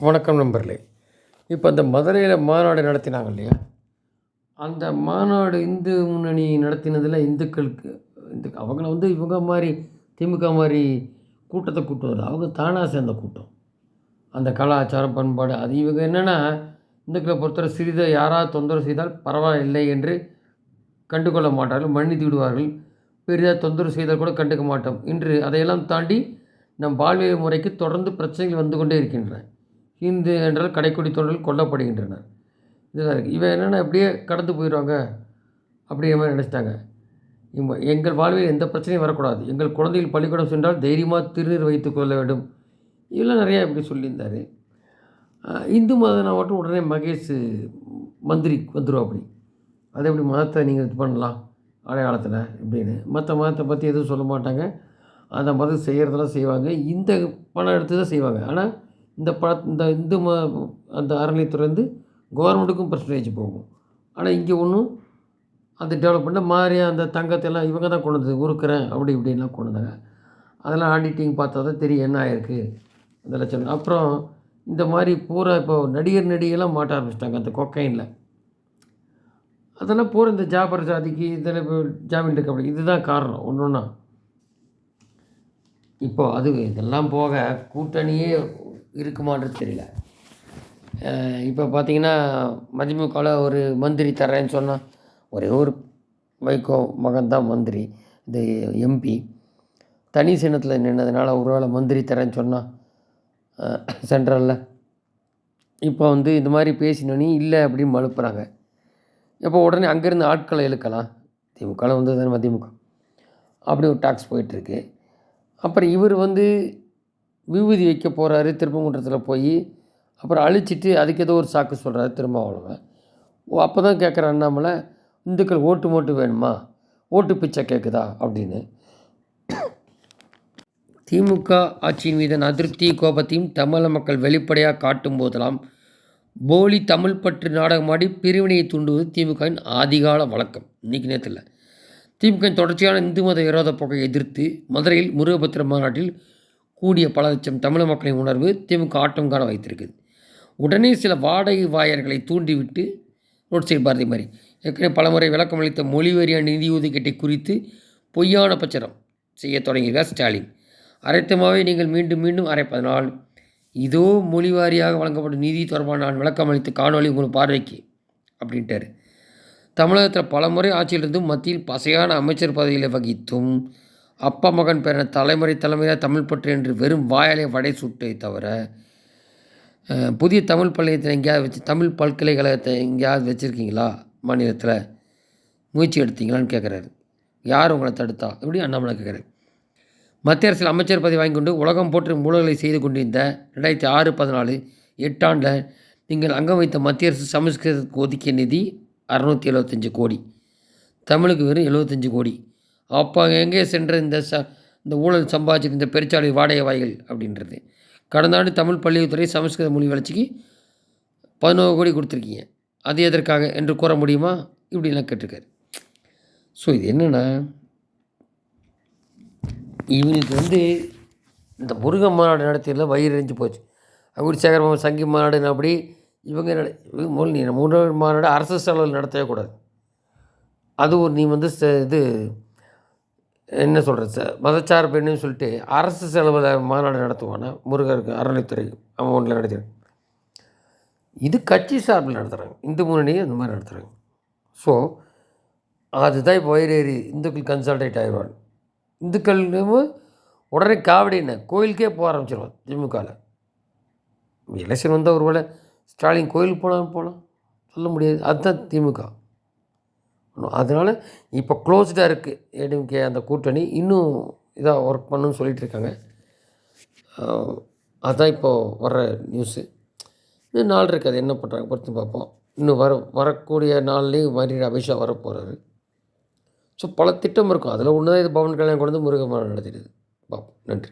வணக்கம் நண்பர்களே. இப்போ அந்த மதுரையில் மாநாடு நடத்தினாங்க இல்லையா? அந்த மாநாடு இந்து முன்னணி நடத்தினதில் இந்துக்களுக்கு இந்து அவங்கள வந்து இவங்க மாதிரி திமுக மாதிரி கூட்டத்தை கூட்டுவது அவங்க தானாக சேர்ந்த கூட்டம். அந்த கலாச்சாரம் பண்பாடு அது இவங்க என்னென்னா இந்துக்களை பொறுத்தவரை சிறிதை யாராவது தொந்தரவு செய்தால் பரவாயில்லை என்று கண்டுகொள்ள மாட்டார்கள் மன்னித்து விடுவார்கள். பெரிதாக தொந்தரவு செய்தால் கூட கண்டுக்க மாட்டோம். இன்று அதையெல்லாம் தாண்டி நம் வாழ்வியல் முறைக்கு தொடர்ந்து பிரச்சனைகள் வந்து கொண்டே இருக்கின்றன. ஹிந்து என்றால் கடைக்குடி தொழில் கொல்லப்படுகின்றனர் இதெல்லாம் இருக்குது இவன் என்னென்னா அப்படியே கடந்து போயிடுவாங்க அப்படிங்கிற மாதிரி நினச்சிட்டாங்க. இவங்க எங்கள் வாழ்வில் எந்த பிரச்சனையும் வரக்கூடாது. எங்கள் குழந்தைகள் பள்ளிக்கூடம் சென்றால் தைரியமாக திருநீர் வைத்து கொள்ள வேண்டும். இதெல்லாம் நிறையா இப்படி சொல்லியிருந்தார். இந்து மதம் மட்டும் உடனே மகேஷ் மந்திரி வந்துடும் அப்படி அதை எப்படி மதத்தை நீங்கள் இது பண்ணலாம் அடையாளத்தில் இப்படின்னு. மற்ற மதத்தை பற்றி எதுவும் சொல்ல மாட்டாங்க. அந்த மதம் செய்கிறதெல்லாம் செய்வாங்க. இந்த பணம் எடுத்து தான் செய்வாங்க. ஆனால் இந்த ப இந்த இந்து ம அந்த அறநிலையத்துறையிலேருந்து கவர்மெண்ட்டுக்கும் பர்சன்டேஜ் போகும். ஆனால் இங்கே ஒன்றும் அந்த டெவலப் பண்ண மாதிரி அந்த தங்கத்தெல்லாம் இவங்க தான் கொண்டு வந்தது உருக்குறேன் அப்படி இப்படின்லாம் கொண்டு வந்தாங்க. அதெல்லாம் ஆடிட்டிங் பார்த்தா தான் தெரியும் என்ன ஆயிருக்கு அந்த லட்சம் அப்புறம் இந்த மாதிரி பூரா இப்போ நடிகர் நடிகைலாம் மாட்ட ஆரம்பிச்சிட்டாங்க அந்த கொக்கைனில். அதெல்லாம் பூரா இந்த ஜாபர் ஜாதிக்கு இதில் இப்போ ஜாமீன் இருக்க அப்படி இதுதான் காரணம் ஒன்று ஒன்றா இப்போது அது இதெல்லாம் போக கூட்டணியே இருக்குமான்றது தெரியல. இப்போ பார்த்தீங்கன்னா மதிமுகவில் ஒரு மந்திரி தரேன்னு சொன்னால் ஒரே ஒரு வைகோ மகன் தான் மந்திரி இந்த எம்பி தனி சின்னத்தில் நின்னதுனால ஒருவேளை மந்திரி தரேன்னு சொன்னால் சென்ட்ரலில். இப்போ வந்து இந்த மாதிரி பேசினோன்னே இல்லை அப்படின்னு மழுப்புறாங்க. இப்போ உடனே அங்கேருந்து ஆட்களை இழுக்கலாம். திமுகவில் வந்து தானே மதிமுக. அப்படி ஒரு டாக்ஸ் போயிட்டுருக்கு அப்புறம் இவர் வந்து விபூதி வைக்க போகிறாரு திருப்பங்குன்றத்தில் போய் அப்புறம் அழிச்சிட்டு அதுக்கு ஏதோ ஒரு சாக்கு சொல்கிறாரு திருமாவளவன் ஓ அப்போ தான் கேட்குற அண்ணாமலை இந்துக்கள் ஓட்டு மோட்டு வேணுமா? ஓட்டு பிச்சை கேட்குதா அப்படின்னு. திமுக ஆட்சியின் மீதான அதிருப்தி கோபத்தையும் தமிழக மக்கள் வெளிப்படையாக காட்டும் போதெல்லாம் போலி தமிழ் பற்று நாடகமாடி பிரிவினையை தூண்டுவது திமுகவின் ஆதிகால வழக்கம். இன்றைக்கி நேரத்தில் திமுகவின் தொடர்ச்சியான இந்து மத விரோத போக்கை எதிர்த்து மதுரையில் முருகபத்திர மாநாட்டில் கூடிய பல லட்சம் தமிழ் மக்களின் உணர்வு திமுக ஆட்டம் காண வைத்திருக்குது. உடனே சில வாடகை வாயர்களை தூண்டிவிட்டு ரோட் சைடு பாரதி மாதிரி ஏற்கனவே பலமுறை விளக்கம் அளித்த மொழிவரியான நிதி ஒதுக்கீட்டை குறித்து பொய்யான பிரச்சாரம் செய்ய தொடங்கியிருக்கார் ஸ்டாலின். அரைத்தமாகவே நீங்கள் மீண்டும் மீண்டும் அரைப்பதனால் இதோ மொழி வாரியாக வழங்கப்படும் நிதி தொடர்பான நான் விளக்கம் அளித்த காணொலி உங்கள் பார்வைக்கு அப்படின்ட்டார். தமிழகத்தில் பலமுறை ஆட்சியிலிருந்தும் மத்தியில் பசையான அமைச்சர் பதவிகளை வகித்தும் அப்பா மகன் பேர தலைமுறை தலைமுறையாக தமிழ் பற்று என்று வெறும் வாயாலே வடை சுட்டை தவிர புதிய தமிழ் பள்ளியத்தை எங்கேயாவது வச்சு தமிழ் பல்கலைக்கழகத்தை எங்கேயாவது வச்சுருக்கீங்களா? மாநிலத்தில் முயற்சி எடுத்தீங்களான்னு கேட்குறாரு யார் உங்களை தடுத்தா? இப்படி அண்ணாமலை கேட்குறாரு மத்திய அரசில் அமைச்சர் பதவி வாங்கி கொண்டு உலகம் போற்று மூலங்களை செய்து கொண்டிருந்த ரெண்டாயிரத்தி ஆறு பதினாலு எட்டாண்டில் நீங்கள் அங்கம் வைத்த மத்திய அரசு சமஸ்கிருதத்துக்கு ஒதுக்கிய நிதி அறநூற்றி எழுபத்தஞ்சு கோடி. தமிழுக்கு வெறும் எழுபத்தஞ்சு கோடி. அப்போ எங்கே சென்ற இந்த ச இந்த ஊழல் சம்பாதிச்சிருந்த இந்த பெருச்சாலை வாடகை வாய்கள் அப்படின்றது. கடந்த ஆண்டு தமிழ் பள்ளித்துறை சமஸ்கிருத மொழி வளர்ச்சிக்கு பதினோரு கோடி கொடுத்துருக்கீங்க. அது எதற்காக என்று கூற முடியுமா? இப்படிலாம் கேட்டிருக்காரு. ஸோ இது என்னென்னா இவனுக்கு வந்து இந்த முருகன் மாநாடு நடத்தியதில் வயிறு எரிஞ்சு போச்சு. அப்படி சேகரபாபு சங்கி மாநாடுன்னு அப்படி இவங்க முதல் நீ மூன்றாவது மாநாடு அரசு செலவில் நடத்தவே கூடாது. அது ஒரு நீ வந்து இது என்ன சொல்கிறது சார்? மதச்சார் பெண்ணுன்னு சொல்லிட்டு அரசு செலவில் மாநாடு நடத்துவானா? முருகருக்கு அறநிலைத்துறை அமௌண்ட்டில் நடத்துகிறேன் இது கட்சி சார்பில் நடத்துகிறாங்க இந்து முன்னணியை அந்த மாதிரி நடத்துகிறாங்க ஸோ அதுதான் இப்போ வயிறேறி இந்துக்கள் கன்சல்டேட் ஆகிடுவாங்க இந்துக்கள் உடனே காவடி என்ன? கோயிலுக்கே போக ஆரம்பிச்சிருவான் திமுகவில் எலெக்ஷன் வந்தால் ஒருவேளை ஸ்டாலின் கோயிலுக்கு போகலாம் போகலாம். சொல்ல முடியாது. அதுதான் திமுக. அதனால் இப்போ க்ளோஸ்டாக இருக்குது ஏடிஎம்கே அந்த கூட்டணி இன்னும் இதாக ஒர்க் பண்ணுன்னு சொல்லிகிட்டு இருக்காங்க. அதுதான் இப்போது வர்ற நியூஸு இன்னும் நாள் இருக்குது அது என்ன பண்ணுறாங்க பொறுத்து பார்ப்போம். இன்னும் வர வரக்கூடிய நாள்லேயும் மாதிரி அபிஷா வர போகிறாரு ஸோ பல திட்டம் இருக்கும். அதில் ஒன்று தான் இது பவன் கல்யாணம் கொண்டு வந்து முருகன் நடத்திடுது பார்ப்போம். நன்றி.